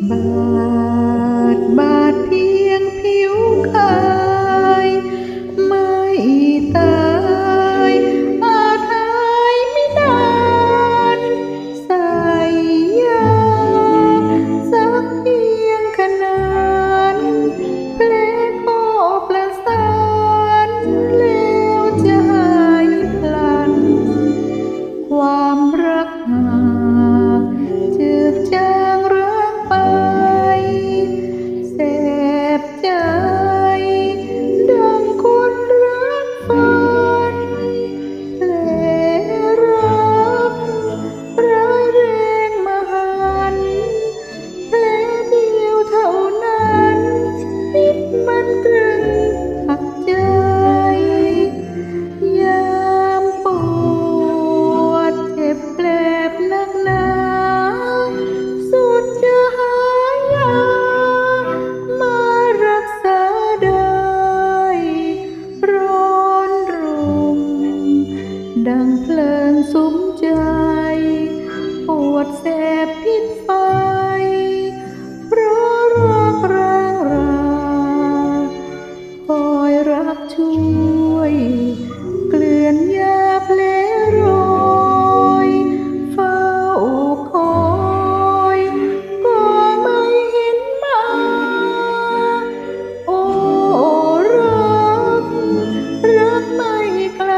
Bye.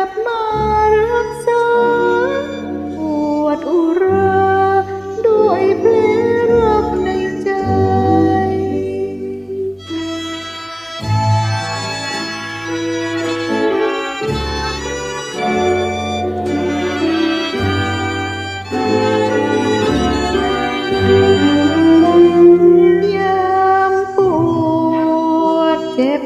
บมารักษาปวดอุราด้วยเพลรักในใจ ยามปวดเจ็บ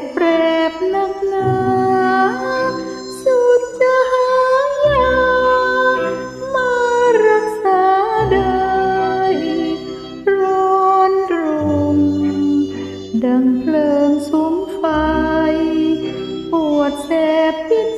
ดังเพลิงสุมไฟ ปวดแสบพิษ